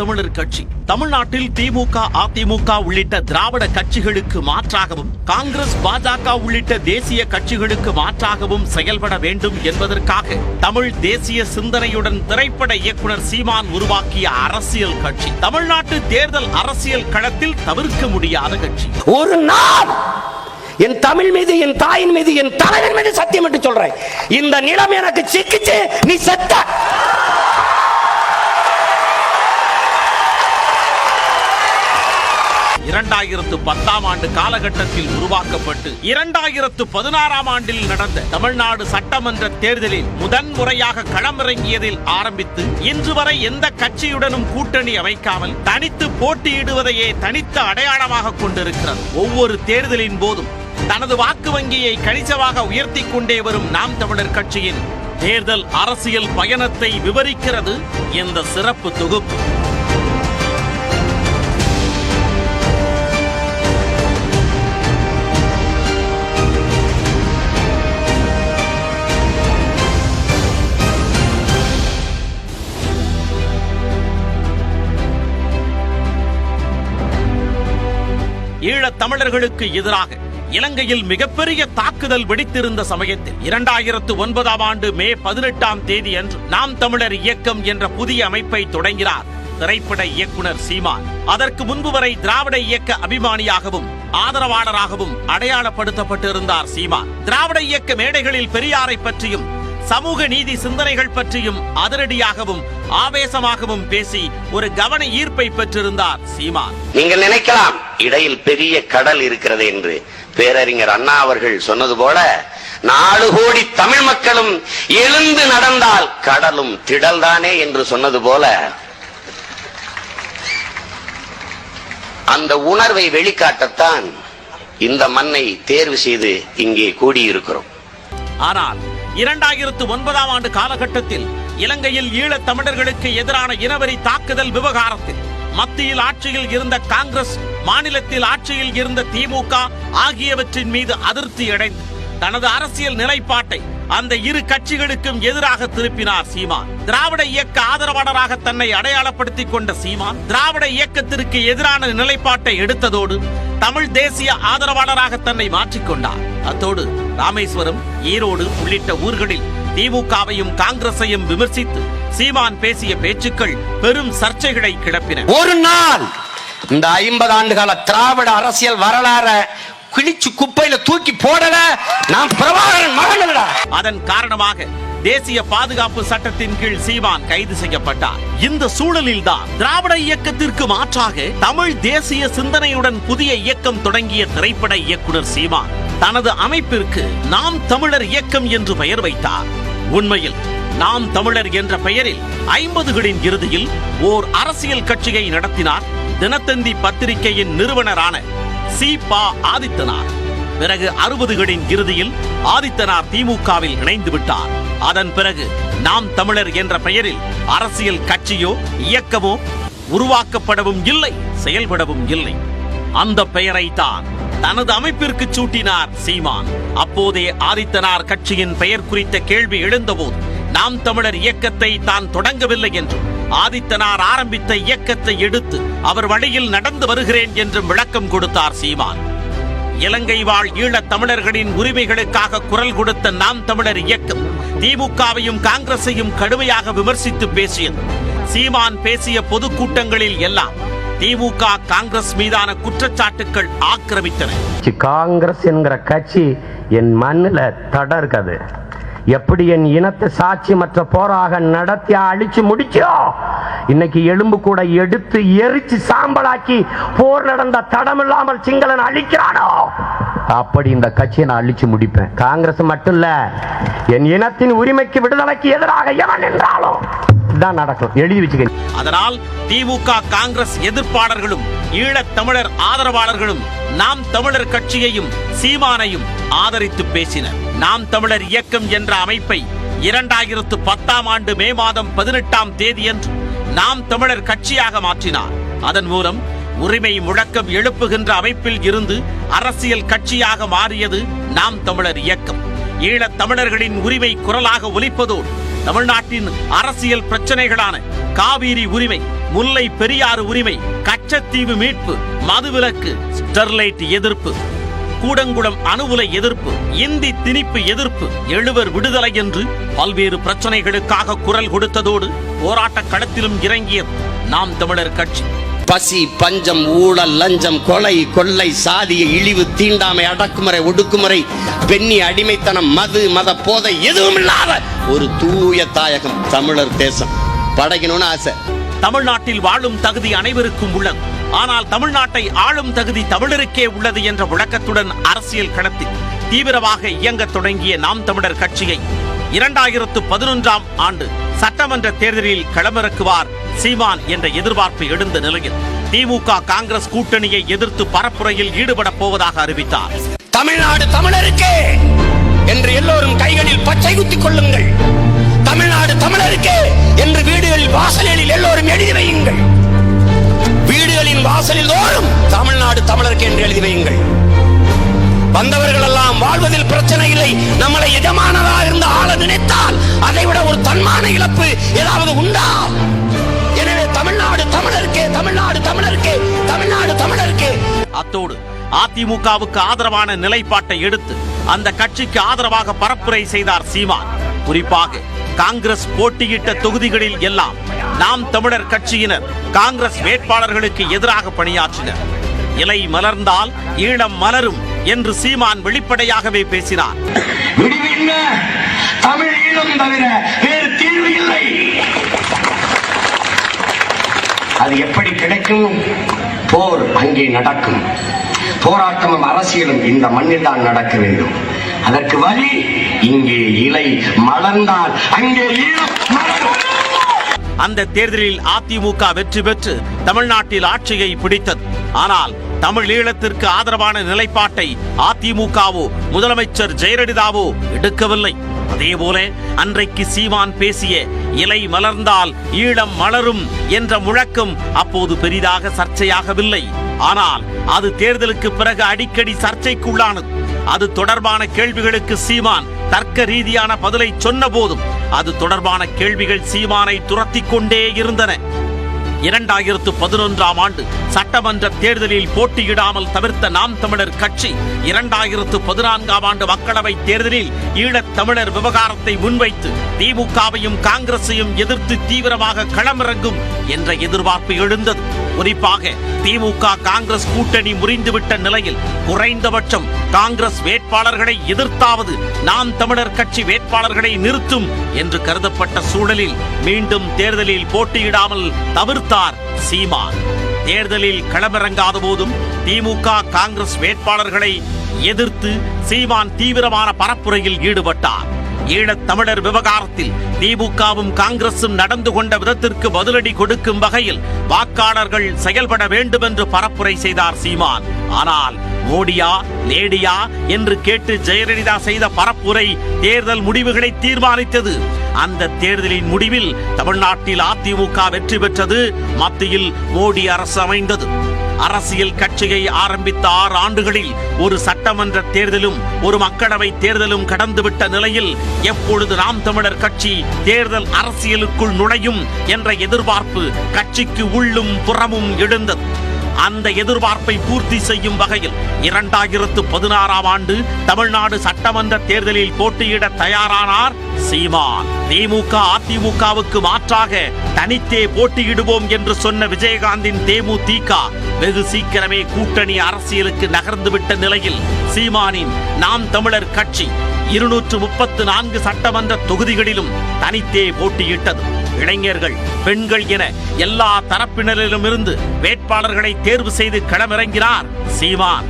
தமிழர் கட்சி. தமிழ்நாட்டில் திமுக அதிமுக உள்ளிட்ட திராவிட கட்சிகளுக்கு மாற்றாகவும் காங்கிரஸ் பாஜக உள்ளிட்ட தேசிய கட்சிகளுக்கு மாற்றாகவும் செயல்பட வேண்டும் என்பதற்காக தமிழ் தேசிய சிந்தனையுடன் திரைப்பட இயக்குனர் சீமான் உருவாக்கிய அரசியல் கட்சி. தமிழ்நாட்டு தேர்தல் அரசியல் களத்தில் தவிர்க்க முடியாத கட்சி. ஒரு நாள் என் தமிழ் மீது என் தாயின் மீது என் தலைவன் மீது சத்தியம் என்று சொல்றேன். இந்த நிலம் எனக்கு சிக்கிச்சு நீ செத்த. இரண்டாயிரத்து பத்தாம் ஆண்டு காலகட்டத்தில் உருவாக்கப்பட்டு இரண்டாயிரத்து பதினாறாம் ஆண்டில் நடந்த தமிழ்நாடு சட்டமன்ற தேர்தலில் முதன்முறையாக களமிறங்கியதில் ஆரம்பித்து இன்று வரை எந்த கட்சியுடனும் கூட்டணி அமைக்காமல் தனித்து போட்டியிடுவதையே தனித்த அடையாளமாக கொண்டிருக்கிறது. ஒவ்வொரு தேர்தலின் போதும் தனது வாக்கு வங்கியை கணிசமாக உயர்த்தி கொண்டே வரும் நாம் தமிழர் கட்சியின் தேர்தல் அரசியல் பயணத்தை விவரிக்கிறது இந்த சிறப்பு தொகுப்பு. தமிழர்களுக்கு எதிராக இலங்கையில் மிகப்பெரிய தாக்குதல் வெடித்திருந்த சமயத்தில் இரண்டாயிரத்து ஒன்பதாம் ஆண்டு மே பதினெட்டாம் தேதி அன்று நாம் தமிழர் இயக்கம் என்ற புதிய அமைப்பை தொடங்கினார் திரைப்பட இயக்குனர் சீமான். அதற்கு முன்பு வரை திராவிட இயக்க அபிமானியாகவும் ஆதரவாளராகவும் அடையாளப்படுத்தப்பட்டிருந்தார் சீமான். திராவிட இயக்க மேடைகளில் பெரியாரை பற்றியும் சமூக நீதி சிந்தனைகள் பற்றியும் அதிரடியாகவும் ஆவேசமாகவும் பேசி ஒரு கவன ஈர்ப்பை பெற்றிருந்தார் சீமான். நீங்கள் நினைக்கலாம் இடையில் பெரிய கடல் இருக்கிறது என்று. பேரறிஞர் அண்ணா அவர்கள் சொன்னது போல நாலு கோடி தமிழ் மக்களும் எழுந்து நடந்தால் கடலும் திடல்தானே என்று சொன்னது போல அந்த உணர்வை வெளிக்காட்டத்தான் இந்த மண்ணை தேர்வு செய்து இங்கே கூடியிருக்கிறோம். ஆனால் இரண்டாயிரத்து ஒன்பதாம் ஆண்டு காலகட்டத்தில் இலங்கையில் ஈழத் தமிழர்களுக்கு எதிரான இனவரி தாக்குதல் விவகாரத்தில் மத்தியில் ஆட்சியில் இருந்த காங்கிரஸ் மாநிலத்தில் ஆட்சியில் இருந்த திமுக ஆகியவற்றின் மீது அதிருப்தி அடைந்து தனது அரசியல் நிலைப்பாட்டை அந்த இரு கட்சிகளுக்கும் எதிராக திருப்பினார் சீமான். திராவிட இயக்க ஆதரவாளராக தன்னை அடையாளப்படுத்திக் கொண்ட சீமான் திராவிட இயக்கத்திற்கு எதிரான நிலைப்பாட்டை எடுத்ததோடு தமிழ் தேசிய ஆதரவாளராக தன்னை மாற்றிக்கொண்டார் அத்தோடு ராமேஸ்வரம் ஈரோடு உள்ளிட்ட ஊர்களில் திமுகவையும் காங்கிரஸையும் விமர்சித்து சீமான் பேசிய பேச்சுக்கள் பெரும் சர்ச்சைகளை கிளப்பின. ஒரு நாள் இந்த ஐம்பது ஆண்டு கால திராவிட அரசியல் வரலாற கிழிச்சு குப்பையில தூக்கி போடல நான் பிரபாகரன் மகன்டா அதன் காரணமாக தேசிய பாதுகாப்பு சட்டத்தின் கீழ் சீமான் கைது செய்யப்பட்டார். இந்த சூழலில்தான் திராவிட இயக்கத்திற்கு மாற்றாக தமிழ் தேசிய சிந்தனையுடன் புதிய இயக்கம் தொடங்கிய திரைப்பட இயக்குனர் சீமான் தனது அமைப்பிற்கு நாம் தமிழர் இயக்கம் என்று பெயர் வைத்தார். உண்மையில் நாம் தமிழர் என்ற பெயரில் ஐம்பதுகளின் இறுதியில் ஓர் அரசியல் கட்சியை நடத்தினார். தினத்தந்தி பத்திரிகையின் நிறுவனரான சி பா ஆதித்தனார். பிறகு அறுபதுகளின் இறுதியில் ஆதித்தனார் திமுகவில் இணைந்து விட்டார். அதன் பிறகு நாம் தமிழர் என்ற பெயரில் அரசியல் கட்சியோ இயக்கமோ உருவாக்கப்படவும் இல்லை செயல்படவும் இல்லை. அந்த பெயரை தான் தனது அமைப்பிற்கு சூட்டினார் சீமான். அப்போதே ஆதித்தனார் கட்சியின் பெயர் குறித்த கேள்வி எழுந்தபோது நாம் தமிழர் இயக்கத்தை தான் தொடங்கவில்லை என்றும் ஆதித்தனார் ஆரம்பித்த இயக்கத்தை எடுத்து அவர் வழியில் நடந்து வருகிறேன் என்றும் விளக்கம் கொடுத்தார் சீமான். இலங்கை வாழ் ஈழத் தமிழர்களின் உரிமைகளுக்காக குரல் கொடுத்த நாம் தமிழர் இயக்கம் திமுகவையும் காங்கிரஸையும் கடுமையாக விமர்சித்து பேசியது. சீமான் பேசிய பொதுக்கூட்டங்களில் எல்லாம் திமுக காங்கிரஸ் மீதான குற்றச்சாட்டுகள் ஆக்கிரமித்தன. காங்கிரஸ் என்கிற கட்சி என் மண்ணில் தட இருக்காது எப்படி என் இனத்தை சாட்சி மற்ற போராக நடத்தி அழிச்சு முடிச்சோ? இன்னைக்கு எலும்பு கூட எடுத்து எரிச்சு சாம்பலாக்கி போர் நடந்த தடமில்லாமல் சிங்களன் அழிக்கிறானோ? அப்படி இந்த கட்சியை நான் அழிச்சு முடிப்பேன். காங்கிரஸ் மட்டும் இல்ல என் இனத்தின் உரிமைக்கு விடுதலைக்கு எதிராக எவன் என்றாலும் தான் நடக்கும். எழுதி வச்சுக்க. அதனால் திமுக காங்கிரஸ் எதிர்ப்பாளர்களும் ஈழத் தமிழர் ஆதரவாளர்களும் நாம் தமிழர் கட்சியையும் சீமானையும் ஆதரித்து பேசினர். நாம் தமிழர் இயக்கம் என்ற அமைப்பை இரண்டாயிரத்து பத்தாம் ஆண்டு மே மாதம் பதினெட்டாம் தேதியன்று நாம் தமிழர் கட்சியாக மாற்றினார். அதன் மூலம் உரிமை முழக்கம் எழுப்புகின்ற அமைப்பில் இருந்து அரசியல் கட்சியாக மாறியது நாம் தமிழர் இயக்கம். ஈழத் தமிழர்களின் உரிமை குரலாக ஒலிப்பதோடு தமிழ்நாட்டின் அரசியல் பிரச்சனைகளான காவிரி உரிமை முல்லை பெரியாறு உரிமை கச்சத்தீவு மீட்பு மதுவிலக்கு ஸ்டெர்லைட் எதிர்ப்பு கூடங்குளம் அணு உலை எதிர்ப்பு இந்தி திணிப்பு எதிர்ப்பு எழுவர் விடுதலை என்று பல்வேறு பிரச்சனைகளுக்காக குரல் கொடுத்ததோடு போராட்ட களத்திலும் இறங்கியது நாம் தமிழர் கட்சி. பசி பஞ்சம் ஊழல் லஞ்சம் கொலை கொள்ளை சாதிய இழிவு தீண்டாமை அடக்குமுறை ஒடுக்குமுறை பெண்ணி அடிமைத்தனம் மது மத போதை எதுவும் இல்லாத ஒரு தூய தாயகம் தமிழர் தேசம். படைக்கணும்னு ஆசை. தமிழ்நாட்டில் வாழும் தகுதி அனைவருக்கும் உள்ளது. ஆனால் தமிழ்நாட்டை ஆளும் தகுதி தமிழருக்கே உள்ளது என்ற விளக்கத்துடன் அரசியல் களத்தில் தீவிரமாக இயங்கத் தொடங்கிய நாம் தமிழர் கட்சியை இரண்டாயிரத்து பதினொன்றாம் ஆண்டு சட்டமன்ற தேர்தலில் களமிறக்குவார் சீமான் என்ற எதிர்பார்ப்பு எழுந்த நிலையில் திமுக காங்கிரஸ் கூட்டணியை எதிர்த்து பரப்புரையில் ஈடுபடப் போவதாக அறிவித்தார். தமிழ்நாடு தமிழருக்கே என்று எல்லோரும் கைகளில் பச்சை குத்திக் கொள்ளுங்கள். தமிழ்நாடு தமிழருக்கே என்று வீடுகளில் வாசலில் எல்லோரும் எழுதி வையுங்கள். வீடுகளின் வாசலில் தோறும் தமிழ்நாடு தமிழருக்கு என்று எழுதி வையுங்கள். வந்தவர்கள் எல்லாம் வாழ்வதில் பிரச்சனை இல்லை. நம்மளை எஜமானதாக இருந்த ஆள நினைத்தால் அதை விட ஒரு தன்மான இழப்பு ஏதாவது உண்டா? எனவே தமிழ்நாடு தமிழருக்கே தமிழ்நாடு தமிழருக்கே தமிழ்நாடு தமிழருக்கே. அத்தோடு அதிமுகவுக்கு ஆதரவான நிலைப்பாட்டை எடுத்து அந்த கட்சிக்கு ஆதரவாக பரப்புரை செய்தார் சீமான். குறிப்பாக காங்கிரஸ் போட்டியிட்ட தொகுதிகளில் எல்லாம் நாம் தமிழர் கட்சியினர் காங்கிரஸ் வேட்பாளர்களுக்கு எதிராக பணியாற்றினர். இலை மலர்ந்தால் ஈழம் மலரும் என்று சீமான் வெளிப்படையாகவே பேசினார். விடுவின்ன தமிழ் ஈழம் தவிர வேறு தீர்வு இல்லை. அது எப்படி கிடைக்கும்? போர் அங்கே நடக்கும். போராட்டமும் அரசியலும் இந்த மண்ணில் தான் நடக்க வேண்டும். அதற்கு வழி இங்கே இலை மலர்ந்தால் அங்கே ஈழம் அந்த தேர்தலில் அதிமுக வெற்றி பெற்று தமிழ்நாட்டில் ஆட்சியை பிடித்தது. ஆனால் தமிழ் ஈழத்திற்கு ஆதரவான நிலைப்பாட்டை அதிமுகவோ முதலமைச்சர் ஜெயலலிதாவோ எடுக்கவில்லை. அதேபோல அன்றைக்கு சீமான் பேசிய இலை மலர்ந்தால் ஈழம் மலரும் என்ற முழக்கம் அப்போது பெரிதாக சர்ச்சையாகவில்லை. ஆனால் அது தேர்தலுக்கு பிறகு அடிக்கடி சர்ச்சைக்குள்ளானது. அது தொடர்பான கேள்விகளுக்கு சீமான் தர்க்க ரீதியான பதிலை சொன்ன போதும் அது தொடர்பான கேள்விகள் சீமானை துரத்தி கொண்டே இருந்தன. இரண்டாயிரத்து பதினொன்றாம் ஆண்டு சட்டமன்ற தேர்தலில் போட்டியிடாமல் தவிர்த்த நாம் தமிழர் கட்சி இரண்டாயிரத்து பதினான்காம் ஆண்டு மக்களவை தேர்தலில் ஈழத் தமிழர் விவகாரத்தை முன்வைத்து திமுகவையும் காங்கிரசையும் எதிர்த்து தீவிரமாக களமிறங்கும் என்ற எதிர்பார்ப்பு எழுந்தது. குறிப்பாக திமுக காங்கிரஸ் கூட்டணி முறிந்துவிட்ட நிலையில் குறைந்தபட்சம் காங்கிரஸ் வேட்பாளர்களை எதிர்த்தாவது நாம் தமிழர் கட்சி வேட்பாளர்களை நிறுத்தும் என்று கருதப்பட்ட சூழலில் மீண்டும் தேர்தலில் போட்டியிடாமல் தவிர்த்து தெரிவித்தார் சீமான். தேர்தலில் களமிறங்காத போதும் திமுக காங்கிரஸ் வேட்பாளர்களை எதிர்த்து சீமான் தீவிரமான பரப்புரையில் ஈடுபட்டார். ஈழத் தமிழர் விவகாரத்தில் திமுகவும் காங்கிரசும் நடந்து கொண்ட விதத்திற்கு பதிலடி கொடுக்கும் வகையில் வாக்காளர்கள் செயல்பட வேண்டும் என்று பரப்புரை செய்தார் சீமான். ஆனால் மோடியா லேடியா என்று கேட்டு ஜெயலலிதா செய்த பரப்புரை தேர்தல் முடிவுகளை தீர்மானித்தது. அந்த தேர்தலின் முடிவில் தமிழ்நாட்டில் அதிமுக வெற்றி பெற்றது மத்தியில் மோடி அரசு அமைந்தது. அரசியல் கட்சியை ஆரம்பித்த ஆறு ஆண்டுகளில் ஒரு சட்டமன்ற தேர்தலும் ஒரு மக்களவை தேர்தலும் கடந்துவிட்ட நிலையில் எப்பொழுது நாம் தமிழர் கட்சி தேர்தல் அரசியலுக்குள் நுழையும் என்ற எதிர்பார்ப்பு கட்சிக்கு உள்ளும் புறமும் எழுந்தது. அந்த எதிர்பார்ப்பை பூர்த்தி செய்யும் வகையில் இரண்டாயிரத்து பதினாறாம் ஆண்டு தமிழ்நாடு சட்டமன்ற தேர்தலில் போட்டியிட தயாரானார் சீமான். திமுக அதிமுகவுக்கு மாற்றாக தனித்தே போட்டியிடுவோம் என்று சொன்ன விஜயகாந்தின் தேமுதிக வெகு சீக்கிரமே கூட்டணி அரசியலுக்கு நகர்ந்துவிட்ட நிலையில் சீமானின் நாம் தமிழர் கட்சி இருநூற்று முப்பத்து நான்கு சட்டமன்ற தொகுதிகளிலும் தனித்தே போட்டியிட்டது. இளைஞர்கள் பெண்கள் என எல்லா தரப்பினரிலுமிருந்து வேட்பாளர்களை தேர்வு செய்து களமிறங்கினார் சீமான்.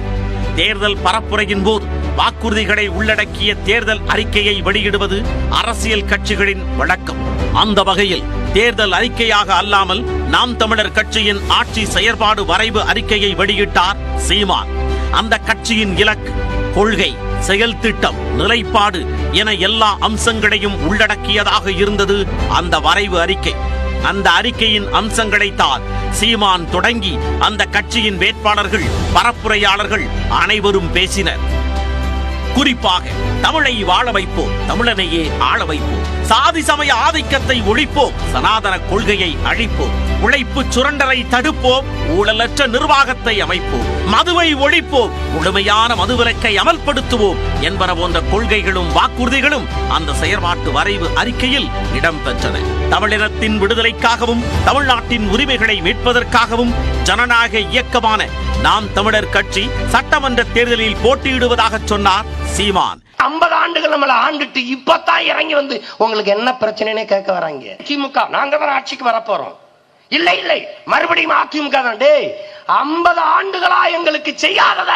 தேர்தல் பரப்புரையின் போது வாக்குறுதிகளை உள்ளடக்கிய தேர்தல் அறிக்கையை வெளியிடுவது அரசியல் கட்சிகளின் வழக்கம். அந்த வகையில் தேர்தல் அறிக்கையாக அல்லாமல் நாம் தமிழர் கட்சியின் ஆட்சி செயற்பாடு வரைவு அறிக்கையை வெளியிட்டார் சீமான். அந்த கட்சியின் இலக்கு கொள்கை செயல் திட்டம் நிலைப்பாடு என எல்லா அம்சங்களையும் உள்ளடக்கியதாக இருந்தது அந்த வரைவு அறிக்கை. அந்த அறிக்கையின் அம்சங்களைத்தான் சீமான் தொடங்கி அந்த கட்சியின் வேட்பாளர்கள் பரப்புரையாளர்கள் அனைவரும் பேசினர். குறிப்பாக தமிழை வாழ வைப்போம் தமிழனையே ஆள வைப்போம். சாதி சமய ஆதிக்கத்தை ஒழிப்போம் சனாதன கொள்கையை அழிப்போம். உழைப்பு சுரண்டலை தடுப்போம். ஊழலற்ற நிர்வாகத்தை அமைப்போம். மதுவை ஒழிப்போம். முழுமையான மதுவிலக்கை அமல்படுத்துவோம் என்பன போன்ற கொள்கைகளும் வாக்குறுதிகளும் அந்த செயற்பாட்டு வரைவு அறிக்கையில் இடம்பெற்றன. தமிழினத்தின் விடுதலைக்காகவும் தமிழ்நாட்டின் உரிமைகளை மீட்பதற்காகவும் ஜனநாயக இயக்கமான நாம் தமிழர் கட்சி சட்டமன்ற தேர்தலில் போட்டியிடுவதாக சொன்னார் சீமான். ஐம்பது ஆண்டுகள் நம்மள ஆண்டுட்டு இப்பதான் இறங்கி வந்து உங்களுக்கு என்ன பிரச்சனைன்னு கேட்க வராங்க. திமுக நாங்க தான் ஆட்சிக்கு வரப்போறோம். இல்லை இல்லை. மறுபடியும் அதிமுக தான் டேய் ஐம்பது ஆண்டுகளா எங்களுக்கு செய்யாதத.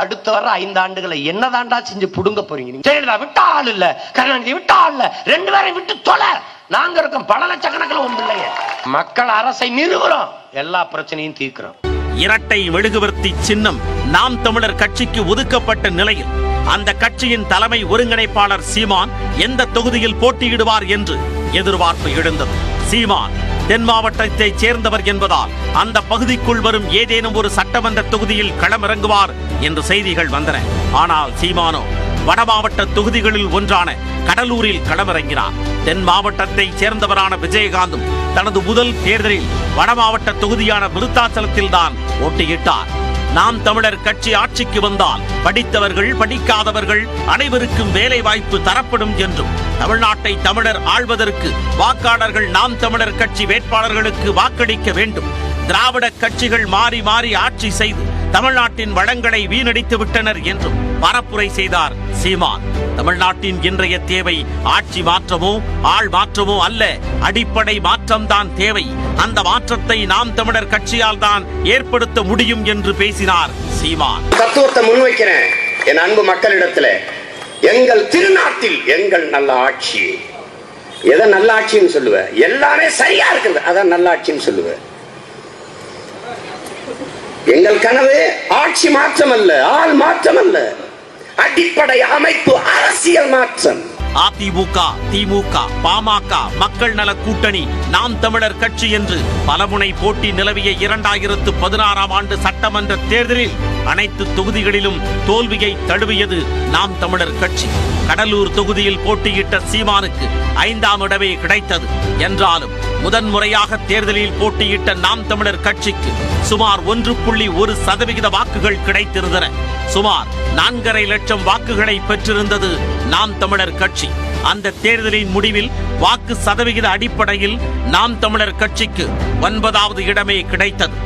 அடுத்த வர ஐந்து ஆண்டுகளை என்னதாண்டா செஞ்சு புடுங்க போறீங்க? ஜெயலலிதா விட்டா ஆள் இல்ல. கருணாநிதி விட்டா ஆள் இல்ல. ரெண்டு பேரையும் விட்டு தொலை. நாங்க இருக்கோம் பல லட்சக்கணக்கில் ஒன்று இல்லைங்க மக்கள் அரசை நிறுவுறோம். எல்லா பிரச்சனையும் தீர்க்கிறோம். இரட்டை மெழுகுவர்த்தி சின்னம் நாம் தமிழர் கட்சிக்கு ஒதுக்கப்பட்ட நிலையில் அந்த கட்சியின் தலைமை ஒருங்கிணைப்பாளர் சீமான் எந்த தொகுதியில் போட்டியிடுவார் என்று எதிர்பார்ப்பு எழுந்தது. சீமான் தென் மாவட்டத்தைச் சேர்ந்தவர் என்பதால் அந்த பகுதிக்குள் வரும் ஏதேனும் ஒரு சட்டமன்ற தொகுதியில் களமிறங்குவார் என்று செய்திகள் வந்தன. ஆனால் சீமானோ வட மாவட்ட தொகுதிகளில் ஒன்றான கடலூரில் களமிறங்கினார். தென் மாவட்டத்தைச் சேர்ந்தவரான விஜயகாந்தும் தனது முதல் தேர்தலில் வட மாவட்ட தொகுதியான விருத்தாச்சலத்தில் தான் போட்டியிட்டார் நாம் தமிழர் கட்சி ஆட்சிக்கு வந்தால் படித்தவர்கள் படிக்காதவர்கள் அனைவருக்கும் வேலை வாய்ப்பு தரப்படும் என்றும் தமிழ்நாட்டை தமிழர் ஆள்வதற்கு வாக்காளர்கள் நாம் தமிழர் கட்சி வேட்பாளர்களுக்கு வாக்களிக்க வேண்டும். திராவிட கட்சிகள் மாறி மாறி ஆட்சி செய்து தமிழ்நாட்டின் வளங்களை வீணடித்து விட்டனர் என்றும் பரப்புரை செய்தார் சீமான். தமிழ்நாட்டின் இன்றைய தேவை ஆட்சி மாற்றமோ ஆள் மாற்றமோ அல்ல அடிப்படை மாற்றம்தான் தேவை. அந்த மாற்றத்தை நாம் தமிழர் கட்சியால் தான் ஏற்படுத்த முடியும் என்று பேசினார் சீமான். தத்துவத்தை முன்வைக்கிறேன். என் அன்பு மக்களிடத்துல எங்கள் திருநாட்டில் எங்கள் நல்ல ஆட்சி. எதை நல்லாட்சின்னு சொல்லுவேன் சொல்லுவ? எல்லாமே சரியா இருக்குது அதான் நல்லாட்சின்னு சொல்லுவேன் சொல்லுவ. எங்கள் கனவு ஆட்சி மாற்றம் அல்ல ஆள் மாற்றம் அல்ல அடிப்படை அமைப்பு அரசியல் மாற்றம். அதிமுக திமுக பாமக மக்கள் நல கூட்டணி நாம் தமிழர் கட்சி என்று பலமுனை போட்டி நிலவிய இரண்டாயிரத்து பதினாறாம் ஆண்டு சட்டமன்ற தேர்தலில் அனைத்து தொகுதிகளிலும் தோல்வியை தழுவியது நாம் தமிழர் கட்சி. கடலூர் தொகுதியில் போட்டியிட்ட சீமானுக்கு ஐந்தாம் இடமே கிடைத்தது. என்றாலும் முதன்முறையாக தேர்தலில் போட்டியிட்ட நாம் தமிழர் கட்சிக்கு சுமார் ஒன்று புள்ளி ஒரு சதவிகித வாக்குகள் கிடைத்திருந்தன. சுமார் நான்கரை லட்சம் வாக்குகளை பெற்றிருந்தது நாம் தமிழர் கட்சி. அந்த தேர்தலின் முடிவில் வாக்கு சதவிகித அடிப்படையில் நாம் தமிழர் கட்சிக்கு ஒன்பதாவது இடமே கிடைத்தது.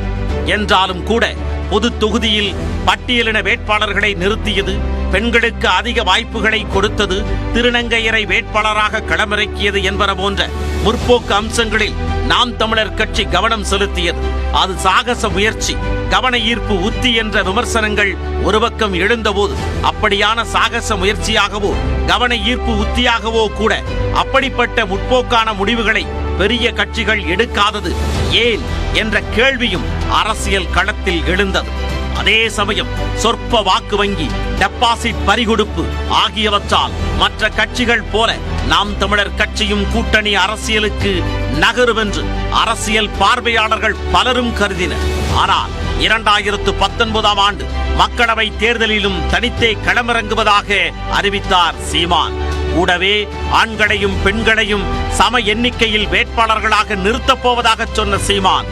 என்றாலும் கூட பொது தொகுதியில் பட்டியலின வேட்பாளர்களை நிறுத்தியது பெண்களுக்கு அதிக வாய்ப்புகளை கொடுத்தது திருநங்கையரை வேட்பாளராக களமிறக்கியது என்பன போன்ற முற்போக்கு அம்சங்களில் நாம் தமிழர் கட்சி கவனம் செலுத்தியது. அது சாகச முயற்சி கவன ஈர்ப்பு உத்தி என்ற விமர்சனங்கள் ஒரு பக்கம் எழுந்தபோது அப்படியான சாகச முயற்சியாகவோ கவன ஈர்ப்பு உத்தியாகவோ கூட அப்படிப்பட்ட முற்போக்கான முடிவுகளை பெரிய கட்சிகள் எடுக்காதது ஏன் என்ற கேள்வியும் அரசியல் களத்தில் எழுந்தது. அதே சமயம் சொற்ப வாக்கு வங்கி டெபாசிட் பறிகொடுப்பு ஆகியவற்றால் மற்ற கட்சிகள் போல நாம் தமிழர் கட்சியும் கூட்டணி அரசியலுக்கு நகருவென்று அரசியல் பார்வையாளர்கள் பலரும் கருதினர். ஆனால் இரண்டாயிரத்து பத்தொன்பதாம் ஆண்டு மக்களவை தேர்தலிலும் தனித்தே களமிறங்குவதாக அறிவித்தார் சீமான். கூடவே ஆண்களையும் பெண்களையும் சம எண்ணிக்கையில் வேட்பாளர்களாக நிறுத்தப் போவதாக சொன்ன சீமான்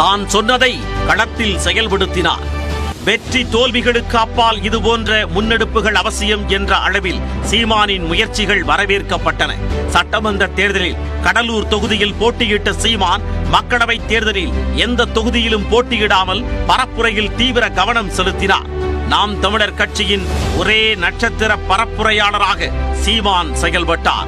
தான் சொன்னதை களத்தில் செயல்படுத்தினார். வெற்றி தோல்விகளுக்கு அப்பால் இது போன்ற முன்னெடுப்புகள் அவசியம் என்ற அளவில் சீமானின் முயற்சிகள் வரவேற்கப்பட்டன. சட்டமன்ற தேர்தலில் கடலூர் தொகுதியில் போட்டியிட்ட சீமான் மக்களவை தேர்தலில் எந்த தொகுதியிலும் போட்டியிடாமல் பரப்புரையில் தீவிர கவனம் செலுத்தினார். நாம் தமிழர் கட்சியின் ஒரே நட்சத்திர பரப்புரையாளராக சீமான் செயல்பட்டார்.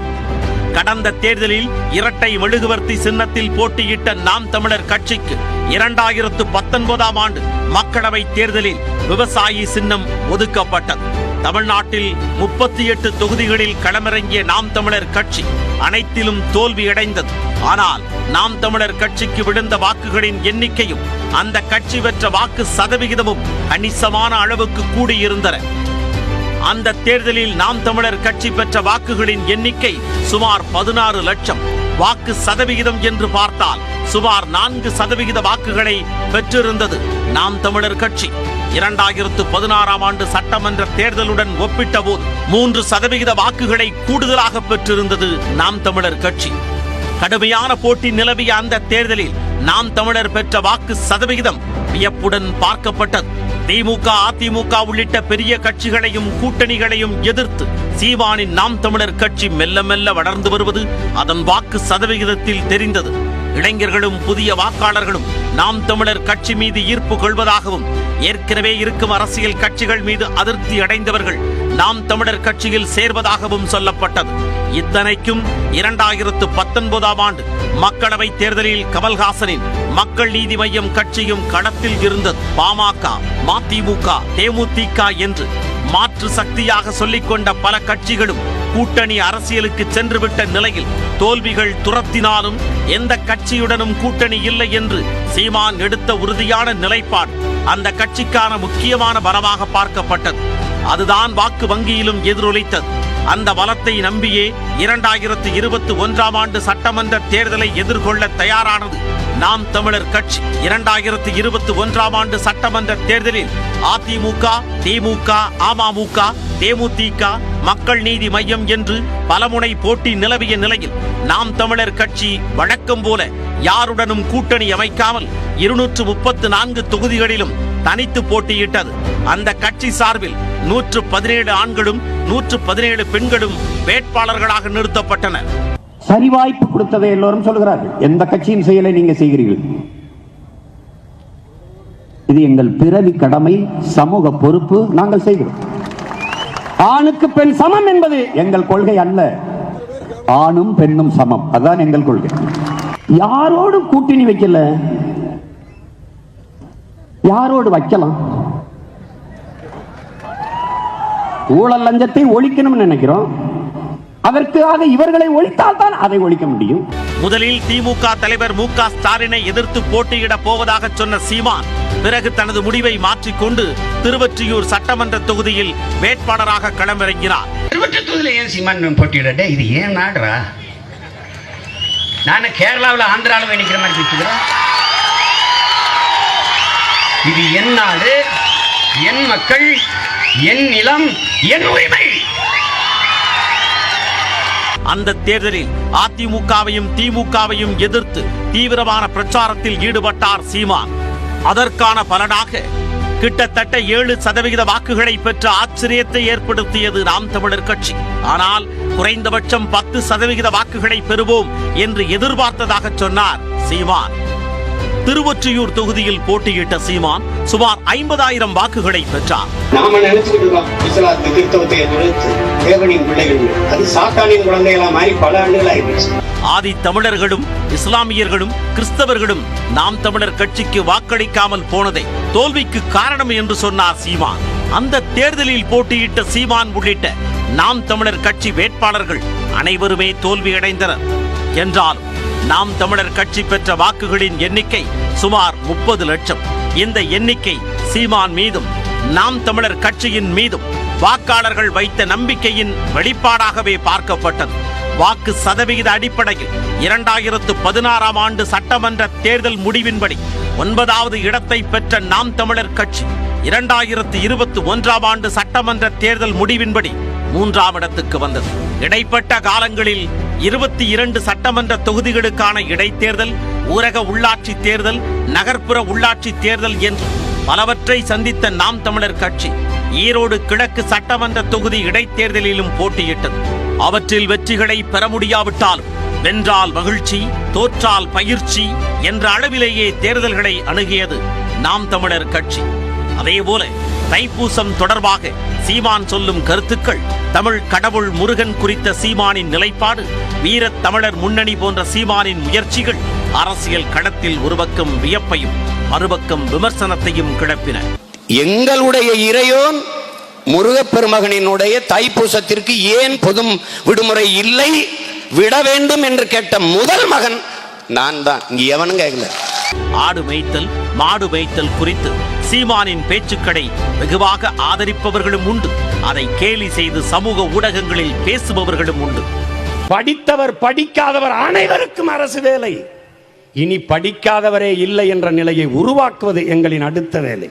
கடந்த தேர்தலில் இரட்டை மெழுகுவர்த்தி சின்னத்தில் போட்டியிட்ட நாம் தமிழர் கட்சிக்கு இரண்டாயிரத்து பத்தொன்பதாம் ஆண்டு மக்களவை தேர்தலில் விவசாயி சின்னம் ஒதுக்கப்பட்டது. தமிழ்நாட்டில் முப்பத்தி எட்டு தொகுதிகளில் களமிறங்கிய நாம் தமிழர் கட்சி அனைத்திலும் தோல்வியடைந்தது ஆனால் நாம் தமிழர் கட்சிக்கு விழுந்த வாக்குகளின் எண்ணிக்கையும் அந்த கட்சி பெற்ற வாக்கு சதவிகிதமும் கணிசமான அளவுக்கு கூடியிருந்தன. அந்த தேர்தலில் நாம் தமிழர் கட்சி பெற்ற வாக்குகளின் எண்ணிக்கை சுமார் பதினாறு லட்சம். வாக்கு சதவிகிதம் என்று பார்த்தால் சுமார் நான்கு சதவிகித வாக்குகளை பெற்றிருந்தது நாம் தமிழர் கட்சி. இரண்டாயிரத்து பதினாறாம் ஆண்டு சட்டமன்ற தேர்தலுடன் ஒப்பிட்டபோது மூன்று சதவிகித வாக்குகளை கூடுதலாக பெற்றிருந்தது நாம் தமிழர் கட்சி. கடுமையான போட்டி நிலவிய அந்த தேர்தலில் நாம் தமிழர் பெற்ற வாக்கு சதவிகிதம் வியப்புடன் பார்க்கப்பட்டது. திமுக அதிமுக உள்ளிட்ட பெரிய கட்சிகளையும் கூட்டணிகளையும் எதிர்த்து சீமானின் நாம் தமிழர் கட்சி மெல்ல மெல்ல வளர்ந்து வருவது அதன் வாக்கு சதவிகிதத்தில் தெரிந்தது. இளைஞர்களும் புதிய வாக்காளர்களும் நாம் தமிழர் கட்சி மீது ஈர்ப்பு கொள்வதாகவும் ஏற்கனவே இருக்கும் அரசியல் கட்சிகள் மீது அதிருப்தி அடைந்தவர்கள் நாம் தமிழர் கட்சியில் சேர்வதாகவும் சொல்லப்பட்டது. இத்தனைக்கும் இரண்டாயிரத்து பத்தொன்பதாம் ஆண்டு மக்களவை தேர்தலில் கமல்ஹாசனின் மக்கள் நீதி மையம் கட்சியும் களத்தில் இருந்தது. பாமக மதிமுக தேமுதிக என்று மாற்று சக்தியாக சொல்லிக்கொண்ட பல கட்சிகளும் கூட்டணி அரசியலுக்கு சென்றுவிட்ட நிலையில் தோல்விகள் துரத்தினாலும் எந்த கட்சியுடனும் கூட்டணி இல்லை என்று சீமான் எடுத்த உறுதியான நிலைப்பாடு அந்த கட்சிக்கான முக்கியமான பலமாக பார்க்கப்பட்டது. அதுதான் வாக்கு வங்கியிலும் எதிரொலித்தது. அந்த பலத்தை நம்பியே இரண்டாயிரத்து இருபத்தி ஒன்றாம் ஆண்டு சட்டமன்ற தேர்தலை எதிர்கொள்ள தயாரானது. நாம் தமிழர் கட்சி. இரண்டாயிரத்து இருபத்தி ஒன்றாம் ஆண்டு சட்டமன்ற தேர்தலில் அதிமுக திமுக அமமுக தேமுதிக மக்கள் நீதி மையம் என்று பலமுனை போட்டி நிலவிய நிலையில் நாம் தமிழர் கட்சி வழக்கம் போல யாருடனும் கூட்டணி அமைக்காமல் இருநூற்று முப்பத்து நான்கு தொகுதிகளிலும் தனித்து போட்டியிட்டது. அந்த கட்சி சார்பில் நூற்று பதினேழு ஆண்களும் நூற்று பதினேழு பெண்களும் வேட்பாளர்களாக நிறுத்தப்பட்டனர். சரி வாய்ப்பு கொடுத்ததை எல்லோரும் சொல்கிறார்கள். எந்த கட்சியின் செயலை நீங்க செய்கிறீர்கள்? இது எங்கள் பிறவி கடமை சமூக பொறுப்பு நாங்கள் செய்கிறோம். ஆணுக்கு பெண் சமம் என்பது எங்கள் கொள்கை அல்ல. ஆணும் பெண்ணும் சமம். அதான் எங்கள் கொள்கை. யாரோடும் கூட்டணி வைக்கல. யாரோடு வைக்கலாம்? ஊழல் லஞ்சத்தை ஒழிக்கணும்னு நினைக்கிறோம். அதற்காக இவர்களை ஒழித்தால் தான் அதை ஒழிக்க முடியும். முதலில் திமுக தலைவர் மு க ஸ்டாலினை எதிர்த்து போட்டியிட போவதாக சொன்ன சீமான் பிறகு தனது முடிவை மாற்றிக்கொண்டு திருவொற்றியூர் சட்டமன்ற தொகுதியில் வேட்பாளராக களமிறங்கினார். திருவட்டத்தூர்ல ஏன் சீமான் போட்டியிடட்டே இது ஏன் நாடுறா? நான் கேரளாவில் ஆந்திராவில் நிற்கிற மாதிரி இது என் நாடு என் மக்கள் என் நிலம் என் உரிமை. அந்த தேர்தலில் அதிமுகவையும் திமுகவையும் எதிர்த்து தீவிரமான பிரச்சாரத்தில் ஈடுபட்டார் சீமான். அதற்கான பலனாக கிட்டத்தட்ட ஏழு சதவிகித வாக்குகளை பெற்ற ஆச்சரியத்தை ஏற்படுத்தியது நாம் தமிழர் கட்சி. ஆனால் குறைந்தபட்சம் பத்து சதவிகித வாக்குகளை பெறுவோம் என்று எதிர்பார்த்ததாக சொன்னார் சீமான். திருவொற்றியூர் தொகுதியில் போட்டியிட்ட சீமான் சுமார் ஐம்பதாயிரம் வாக்குகளை பெற்றார். நாம நினைச்சுக்கிட்டு ஆதி தமிழர்களும் இஸ்லாமியர்களும் கிறிஸ்தவர்களும் நாம் தமிழர் கட்சிக்கு வாக்களிக்காமல் போனதை தோல்விக்கு காரணம் என்று சொன்னார் சீமான். அந்த தேர்தலில் போட்டியிட்ட சீமான் உள்ளிட்ட நாம் தமிழர் கட்சி வேட்பாளர்கள் அனைவருமே தோல்வியடைந்தனர். என்றாலும் நாம் தமிழர் கட்சி பெற்ற வாக்குகளின் எண்ணிக்கை சுமார் முப்பது லட்சம். இந்த எண்ணிக்கை சீமான் மீதும் நாம் தமிழர் கட்சியின் மீதும் வாக்காளர்கள் வைத்த நம்பிக்கையின் வெளிப்பாடாகவே பார்க்கப்பட்டது. வாக்கு சதவிகித அடிப்படையில் இரண்டாயிரத்து பதினாறாம் ஆண்டு சட்டமன்ற தேர்தல் முடிவின்படி ஒன்பதாவது இடத்தை பெற்ற நாம் தமிழர் கட்சி இரண்டாயிரத்து இருபத்தி ஒன்றாம் ஆண்டு சட்டமன்ற தேர்தல் முடிவின்படி மூன்றாம் இடத்துக்கு வந்தது. இடைப்பட்ட காலங்களில் இருபத்தி இரண்டு சட்டமன்ற தொகுதிகளுக்கான இடைத்தேர்தல் ஊரக உள்ளாட்சி தேர்தல் நகர்ப்புற உள்ளாட்சி தேர்தல் என்று பலவற்றை சந்தித்த நாம் தமிழர் கட்சி ஈரோடு கிழக்கு சட்டமன்ற தொகுதி இடைத்தேர்தலிலும் போட்டியிட்டது. அவற்றில் வெற்றிகளை பெற முடியாவிட்டாலும் வென்றால் மகிழ்ச்சி தோற்றால் பயிற்சி என்ற அளவிலேயே தேர்தல்களை அணுகியது நாம் தமிழர் கட்சி. அதேபோல தைப்பூசம் தொடர்பாக சீமான் சொல்லும் கருத்துக்கள் தமிழ் கடவுள் முருகன் குறித்த சீமானின் நிலைப்பாடு வீரத் தமிழர் முன்னணி போன்ற சீமானின் முயற்சிகள் அரசியல் களத்தில் ஒரு பக்கம் வியப்பையும் மறுபக்கம் விமர்சனத்தையும் கிளப்பின. எங்களுடைய இறையோன் முருகப்பெருமகனினுடைய தைப்பூசத்திற்கு ஏன் பொது விடுமுறை இல்லை? விட வேண்டும் என்று கேட்ட முதல் மகன் நான் தான் இங்க எவனும் கேட்கல. ஆடு மேய்த்தல் மாடு மேய்த்தல் குறித்து சீமானின் பேச்சுக்களை வெகுவாக ஆதரிப்பவர்களும் உண்டு. அதை கேலி செய்து சமூக ஊடகங்களில் பேசுபவர்களும் உண்டு. படித்தவர் படிக்காதவர் அனைவருக்கும் அரசு வேலை. இனி படிக்காதவரே இல்லை என்ற நிலையை உருவாக்குவது எங்களின் அடுத்த வேலை.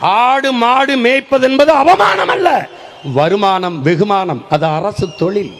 ஆடு மாடு மேய்ப்பது என்பது அவமானம் அல்ல வருமானம் வெகுமானம் அது அரசு தொழில்.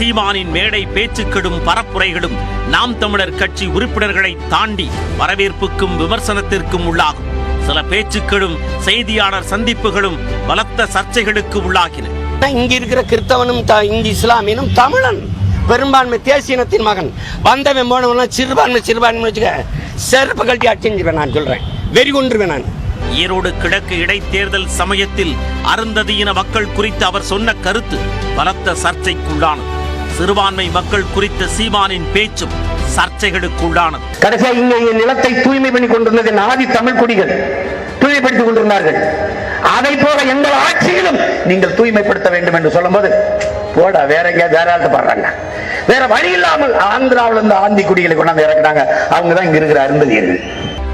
சீமானின் மேடை பேச்சுக்களும் பரப்புரைகளும் நாம் தமிழர் கட்சி உறுப்பினர்களை தாண்டி வரவேற்புக்கும் விமர்சனத்திற்கும் உள்ளாகும். சில பேச்சுக்களும் செய்தியாளர் சந்திப்புகளும் பலத்த சர்ச்சைகளுக்கு உள்ளாகின. இங்க இருக்கிற கிறிஸ்தவனும் த- இங்க இஸ்லாமியனும் தமிழன். பெரும்பான்மை தேசியனத்தின் மகன். வந்தவன் போனவன் சிறுபான்மை சிறுபான்மை வச்சுக்க செருப்பு கழட்டி அடிச்சுருவேன் நான் சொல்றேன். வெறி கொண்டுருவேன் நான். ஈரோடு கிழக்கு இடைத்தேர்தல் சமயத்தில் அருந்ததியின மக்கள் குறித்து அவர் சொன்ன கருத்து பலத்த சர்ச்சைக்குள்ளானது. சிறுபான்மை மக்கள் குறித்த சீமானின் பேச்சும் சர்ச்சைகளுக்குள்ளானது. கடைசியா இங்க நிலத்தை தூய்மை பண்ணி கொண்டிருந்தது ஆதி தமிழ் குடிகள். தூய்மைப்படுத்திக் கொண்டிருந்தார்கள். அதை போல எங்கள் ஆட்சியிலும் நீங்கள் தூய்மைப்படுத்த வேண்டும் என்று சொல்லும்போது போடா வேற எங்கேயாவது வேற ஆள்கிட்ட பாடுறாங்க. வேற வழி இல்லாமல் ஆந்திராவில் இருந்து ஆந்தி குடிகளை கொண்டாந்து இறக்குறாங்க அவங்க தான் இங்க இருக்கிற அருந்ததியர்கள்.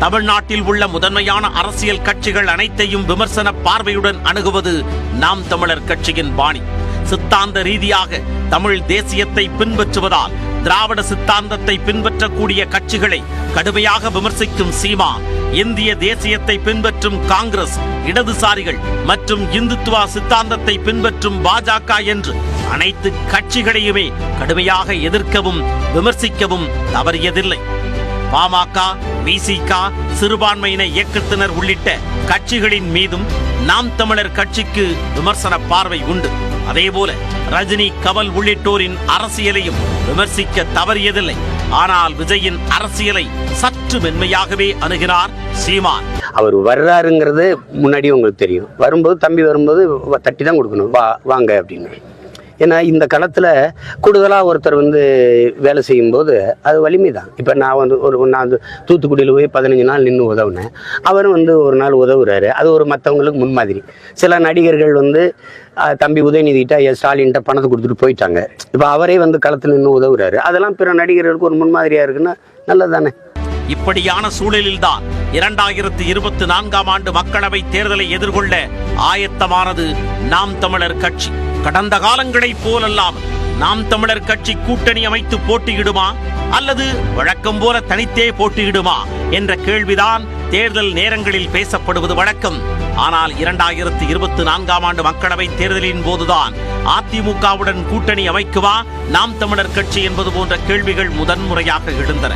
தமிழ்நாட்டில் உள்ள முதன்மையான அரசியல் கட்சிகள் அனைத்தையும் விமர்சன பார்வையுடன் அணுகுவது நாம் தமிழர் கட்சியின் பாணி. சித்தாந்த ரீதியாக தமிழ் தேசியத்தை பின்பற்றுவதால் திராவிட சித்தாந்தத்தை பின்பற்றக்கூடிய கட்சிகளை கடுமையாக விமர்சிக்கும் சீமா இந்திய தேசியத்தை பின்பற்றும் காங்கிரஸ் இடதுசாரிகள் மற்றும் இந்துத்துவா சித்தாந்தத்தை பின்பற்றும் பாஜக என்று அனைத்து கட்சிகளையுமே கடுமையாக எதிர்க்கவும் விமர்சிக்கவும் தவறியதில்லை. பாமக விசிக சிறுபான்மையின இயக்கத்தினர் உள்ளிட்ட கட்சிகளின் மீதும் நாம் தமிழர் கட்சிக்கு விமர்சன பார்வை உண்டு. அதேபோல ரஜினி கமல் உள்ளிட்டோரின் அரசியலையும் விமர்சிக்க தவறியதில்லை. ஆனால் விஜயின் அரசியலை சற்று மென்மையாகவே அணுகிறார் சீமான். அவர் வர்றாருங்கிறது முன்னாடி உங்களுக்கு தெரியும். வரும்போது தம்பி வரும்போது தட்டி தான் கொடுக்கணும். வா வாங்க அப்படின்னு ஏன்னா இந்த களத்தில் கூடுதலாக ஒருத்தர் வந்து வேலை செய்யும்போது அது வலிமை தான் இப்போ நான் வந்து ஒரு நான் வந்து தூத்துக்குடியில் போய் பதினஞ்சு நாள் நின்று உதவுனேன். அவரும் வந்து ஒரு நாள் உதவுறாரு. அது ஒரு மற்றவங்களுக்கு முன்மாதிரி. சில நடிகர்கள் வந்து தம்பி உதயநிதிட்ட எஸ் ஸ்டாலின்கிட்ட பணத்தை கொடுத்துட்டு போயிட்டாங்க. இப்போ அவரே வந்து களத்தில் நின்று உதவுறாரு. அதெல்லாம் பிற நடிகர்களுக்கு ஒரு முன்மாதிரியாக இருக்குன்னா நல்லது தானே இப்படியான சூழலில்தான் இரண்டாயிரத்து இருபத்தி நான்காம் ஆண்டு மக்களவை தேர்தலை எதிர்கொள்ள ஆயத்தமானது நாம் தமிழர் கட்சி. கடந்த காலங்களைப் போலல்லாமல் நாம் தமிழர் கட்சி கூட்டணி அமைத்து போட்டியிடுமா? அல்லது வழக்கம் போல தனித்தே போட்டியிடுமா? என்ற கேள்விதான் தேர்தல் நேரங்களில் பேசப்படுவது வழக்கம். ஆனால் இரண்டாயிரத்து இருபத்தி நான்காம் ஆண்டு மக்களவை தேர்தலின் போதுதான் அதிமுகவுடன் கூட்டணி அமைக்குமா? நாம் தமிழர் கட்சி என்பது போன்ற கேள்விகள் முதன்முறையாக எழுந்தன.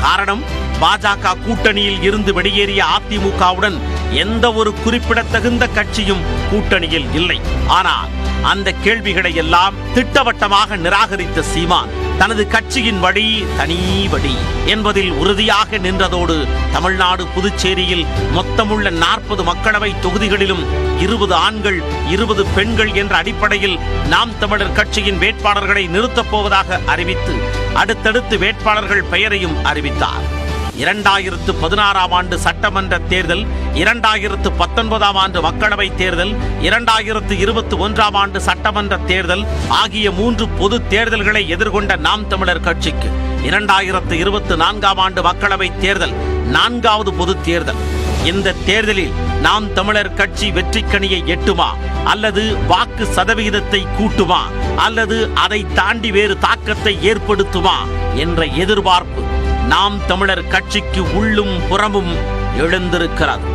காரணம் பாஜக கூட்டணியில் இருந்து வெளியேறிய அதிமுகவுடன் எந்த ஒரு குறிப்பிடத்தகுந்த கட்சியும் கூட்டணியில் இல்லை. ஆனால் அந்த கேள்விகளை எல்லாம் திட்டவட்டமாக நிராகரித்த சீமான் தனது கட்சியின் வழி தனி வழி என்பதில் உறுதியாக நின்றதோடு தமிழ்நாடு புதுச்சேரியில் மொத்தமுள்ள நாற்பது மக்களவை தொகுதிகளிலும் இருபது ஆண்கள் இருபது பெண்கள் என்ற அடிப்படையில் நாம் தமிழர் கட்சியின் வேட்பாளர்களை நிறுத்தப் போவதாக அறிவித்து அடுத்தடுத்து வேட்பாளர்கள் பெயரையும் அறிவித்தார். இரண்டாயிரத்து பதினாறாம் ஆண்டு சட்டமன்ற தேர்தல் இரண்டாயிரத்து பத்தொன்பதாம் ஆண்டு மக்களவை தேர்தல் இரண்டாயிரத்து இருபத்தி ஒன்றாம் ஆண்டு சட்டமன்ற தேர்தல் ஆகிய மூன்று பொது தேர்தல்களை எதிர்கொண்ட நாம் தமிழர் கட்சிக்கு இரண்டாயிரத்து இருபத்தி நான்காம் ஆண்டு மக்களவை தேர்தல் நான்காவது பொது தேர்தல். இந்த தேர்தலில் நாம் தமிழர் கட்சி வெற்றிக்கணியை எட்டுமா? அல்லது வாக்கு சதவிகிதத்தை கூட்டுமா? அல்லது அதை தாண்டி வேறு தாக்கத்தை ஏற்படுத்துமா? என்ற எதிர்பார்ப்பு நாம் தமிழர் கட்சிக்கு உள்ளும் புறமும் எழுந்திருக்கிறது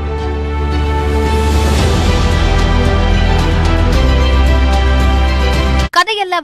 கதையல்ல